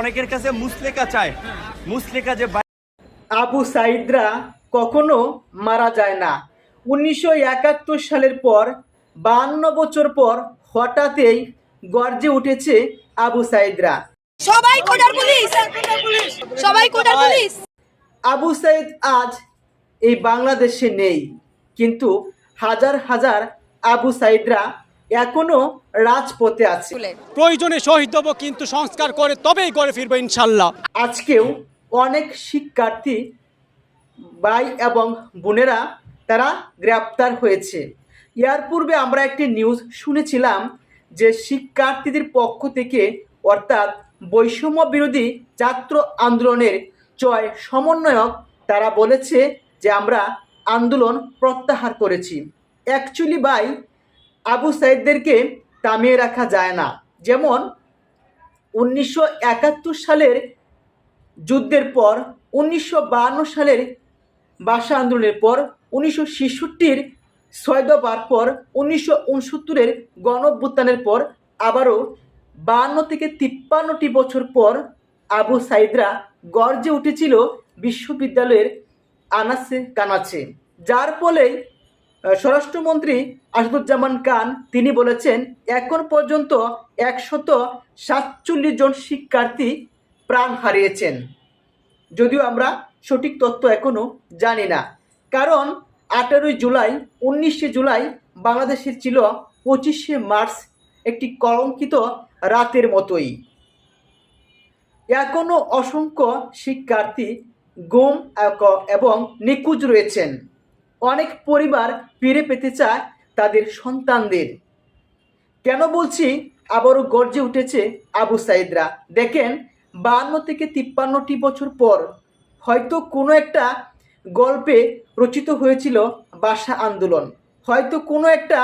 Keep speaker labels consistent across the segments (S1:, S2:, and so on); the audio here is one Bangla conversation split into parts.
S1: অনেকের কাছে মুসলেকা চায়। মুসলেকা যে
S2: আবু সাইদরা কখনো মারা যায় না। উনিশশো একাত্তর সালের পর বান্ন বছর পর হঠাৎই গর্জে উঠেছে আবু সাইদরা।
S3: সবাই কোটার পুলিশ? সবাই কোটার পুলিশ?
S2: আবু সাইদ আজ এই বাংলাদেশে নেই কিন্তু হাজার হাজার আবু সাইদরা এখনও রাজপথে আছে।
S4: প্রয়োজনে শহীদ হব কিন্তু সংস্কার করে তবেই করে ফিরবো ইনশাল্লাহ।
S2: আজকেও অনেক শিক্ষার্থী ভাই এবং বোনেরা তারা গ্রেপ্তার হয়েছে। ইয়ার পূর্বে আমরা একটি নিউজ শুনেছিলাম যে শিক্ষার্থীদের পক্ষ থেকে অর্থাৎ বৈষম্য বিরোধী ছাত্র আন্দোলনের চয় সমন্বয়ক তারা বলেছে যে আমরা আন্দোলন প্রত্যাহার করেছি। অ্যাকচুয়ালি ভাই আবু সাইদদেরকে থামিয়ে রাখা যায় না। যেমন, উনিশশো একাত্তর সালের যুদ্ধের পর, উনিশশো সালের ভাষা আন্দোলনের পর, উনিশশো ছেষট্টির ছয়দবার পর, উনিশশো উনসত্তরের গণভ্যুত্থানের পর, আবারও বাহান্ন থেকে তিপ্পান্নটি বছর পর আবু সাইদরা গর্জে উঠেছিল বিশ্ববিদ্যালয়ের আনাচে কানাচে। যার ফলে স্বরাষ্ট্রমন্ত্রী আসাদুজ্জামান খান, তিনি বলেছেন, এখন পর্যন্ত একশত সাতচল্লিশ জন শিক্ষার্থী প্রাণ হারিয়েছেন। যদিও আমরা সঠিক তথ্য এখনও জানি না। কারণ আঠারোই জুলাই, উনিশে জুলাই বাংলাদেশের ছিল পঁচিশে মার্চ, একটি কলঙ্কিত রাতের মতোই। এখনও অসংখ্য শিক্ষার্থী গুম এবং নিখোঁজ রয়েছেন। অনেক পরিবার ফিরে পেতে চায় তাদের সন্তানদের। কেন বলছি আবারও গর্জে উঠেছে আবু সাইদরা? দেখেন বান্ন থেকে তিপ্পান্নটি বছর পর হয়তো কোনো একটা গল্পে রচিত হয়েছিল ভাষা আন্দোলন। হয়তো কোনো একটা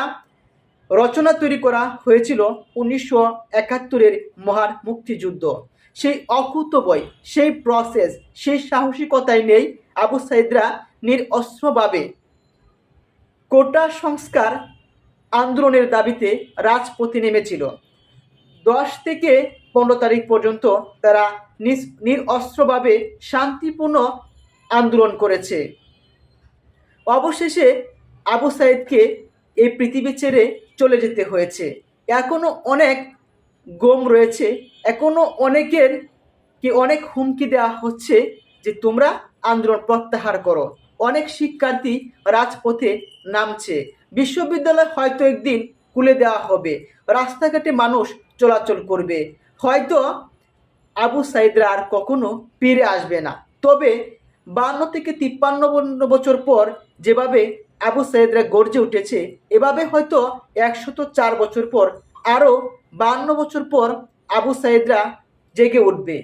S2: রচনা তৈরি করা হয়েছিল উনিশশো একাত্তরের মহান মুক্তিযুদ্ধ। সেই অকুত বই, সেই প্রসেস সেই সাহসিকতায় নেই আবু সাইদরা নিরস্ত্রভাবে কোটা সংস্কার আন্দোলনের দাবিতে রাজপথে নেমেছিল। দশ থেকে পনেরো তারিখ পর্যন্ত তারা নিরস্ত্রভাবে শান্তিপূর্ণ আন্দোলন করেছে। অবশেষে আবু সাইদকে এই পৃথিবী ছেড়ে চলে যেতে হয়েছে। এখনও অনেক গোম রয়েছে এখনও অনেকের কি অনেক হুমকি দেওয়া হচ্ছে যে তোমরা আন্দোলন প্রত্যাহার করো। অনেক শিক্ষার্থী রাজপথে নামছে। বিশ্ববিদ্যালয় হয়তো একদিন খুলে দেওয়া হবে। রাস্তাঘাটে মানুষ চলাচল করবে। হয়তো আবু সাইদরা আর কখনো ফিরে আসবে না। তবে বান্ন থেকে তিপ্পান্ন বছর পর যেভাবে আবু সাইদরা গর্জে উঠেছে, এভাবে হয়তো একশত চার বছর পর, আরও বান্ন বছর পর আবু সাইদরা জেগে উঠবে।